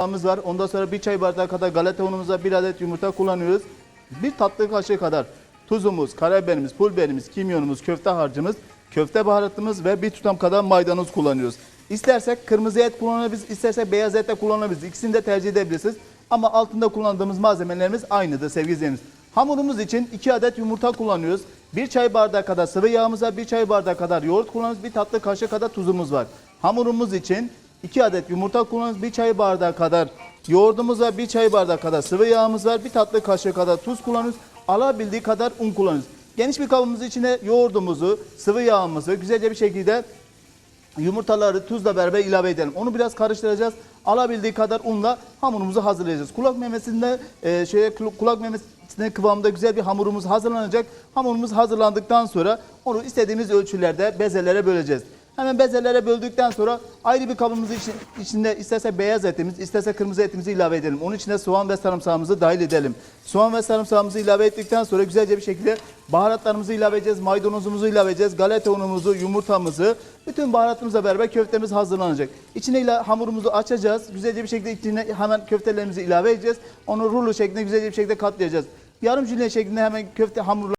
Yağımız var. Ondan sonra bir çay bardağı kadar galeta unumuza bir adet yumurta kullanıyoruz. Bir tatlı kaşığı kadar tuzumuz, karabiberimiz, pul biberimiz, kimyonumuz, köfte harcımız, köfte baharatımız ve bir tutam kadar maydanoz kullanıyoruz. İstersek kırmızı et kullanabiliriz, istersek beyaz et de kullanabiliriz. İkisini de tercih edebilirsiniz. Ama altında kullandığımız malzemelerimiz aynıdır sevgili izleyicilerimiz. Hamurumuz için 2 adet yumurta kullanıyoruz. 1 çay bardağı kadar sıvı yağımız var, 1 çay bardağı kadar yoğurt kullanıyoruz, 1 tatlı kaşığı kadar tuzumuz var. Hamurumuz için 2 adet yumurta kullanıyoruz, 1 çay bardağı kadar yoğurdumuz var, 1 çay bardağı kadar sıvı yağımız var, 1 tatlı kaşığı kadar tuz kullanıyoruz, alabildiği kadar un kullanıyoruz. Geniş bir kabımızın içine yoğurdumuzu, sıvı yağımızı güzelce bir şekilde yumurtaları tuzla beraber ilave edelim. Onu biraz karıştıracağız. Alabildiği kadar unla hamurumuzu hazırlayacağız. Kulak memesinde e, şöyle kul- kulak memesine kıvamında güzel bir hamurumuz hazırlanacak. Hamurumuz hazırlandıktan sonra onu istediğimiz ölçülerde bezelere böleceğiz. Hemen bezelere böldükten sonra ayrı bir kabımızın için, içinde isterse beyaz etimiz, isterse kırmızı etimizi ilave edelim. Onun içine soğan ve sarımsağımızı dahil edelim. Soğan ve sarımsağımızı ilave ettikten sonra güzelce bir şekilde baharatlarımızı ilave edeceğiz, maydanozumuzu ilave edeceğiz, galeta unumuzu, yumurtamızı, bütün baharatımızla beraber köftemiz hazırlanacak. İçine ila hamurumuzu açacağız. Güzelce bir şekilde içine hemen köftelerimizi ilave edeceğiz. Onu rulo şeklinde güzelce bir şekilde katlayacağız. Yarım jülyen şeklinde hemen köfte hamurla